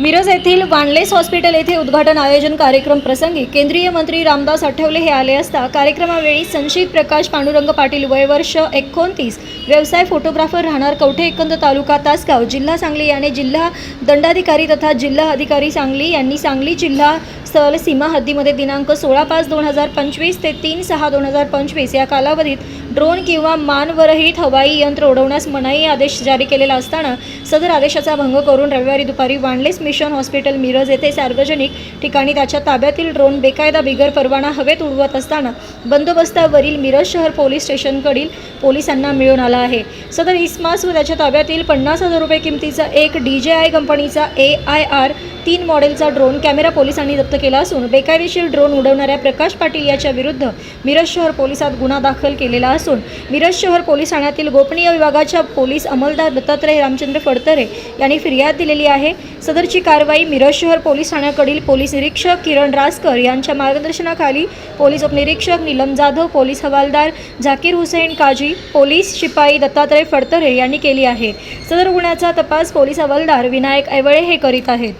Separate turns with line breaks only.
मिरज येथील वानलेस हॉस्पिटल येथे उद्घाटन आयोजन कार्यक्रम प्रसंगी केंद्रीय मंत्री रामदास आठवले हे आले असता कार्यक्रमावेळी संशयित प्रकाश पांडुरंग पाटील वयवर्ष एकोणतीस व्यवसाय फोटोग्राफर राहणार कवठे एकंद तालुका तासगाव जिल्हा सांगली याने जिल्हा दंडाधिकारी तथा जिल्हा अधिकारी सांगली यांनी सांगली जिल्हा स्थल सीमा हद्दीमध्ये दिनांक सोळा पाच दोन हजार पंचवीस ते तीन सहा दोन हजार पंचवीस या कालावधीत ड्रोन किंवा मानवरहित हवाई यंत्र उडवण्यास मनाई आदेश जारी केलेला असताना सदर आदेशाचा भंग करून रविवारी दुपारी वानलेस मिशन हॉस्पिटल मिरज येथे सार्वजनिक ठिकाणी त्याच्या ताब्यातील ड्रोन बेकायदा बिगर परवाना हवेत उडवत असताना बंदोबस्तावरील मिरज शहर पोलीस स्टेशनकडील पोलिसांना मिळून आला आहे. सदर इस्मास व त्याच्या ताब्यातील पन्नास हजार रुपये किमतीचा एक डी जे आय कंपनीचा ए आय आर तीन मॉडेलचा ड्रोन कॅमेरा पोलिसांनी जप्त केला असून बेकायदेशीर ड्रोन उडवणाऱ्या प्रकाश पाटील याच्या विरुद्ध मिरज शहर पोलिसात गुन्हा दाखल केलेला असून मिरज शहर पोलीस ठाण्यातील गोपनीय विभागाच्या पोलीस अंमलदार दत्तात्रय रामचंद्र फडतरे यांनी फिर्याद दिलेली आहे. सदरची कारवाई मिरज शहर पोलीस ठाण्याकडील पोलीस निरीक्षक किरण रासकर यांच्या मार्गदर्शनाखाली पोलीस उपनिरीक्षक नीलम जाधव पोलीस हवालदार झाकीर हुसेन काजी पोलीस शिपाई दत्तात्रय फडतरे यांनी केली आहे. सदर गुन्ह्याचा तपास पोलीस हवालदार विनायक ऐवळे हे करीत आहेत.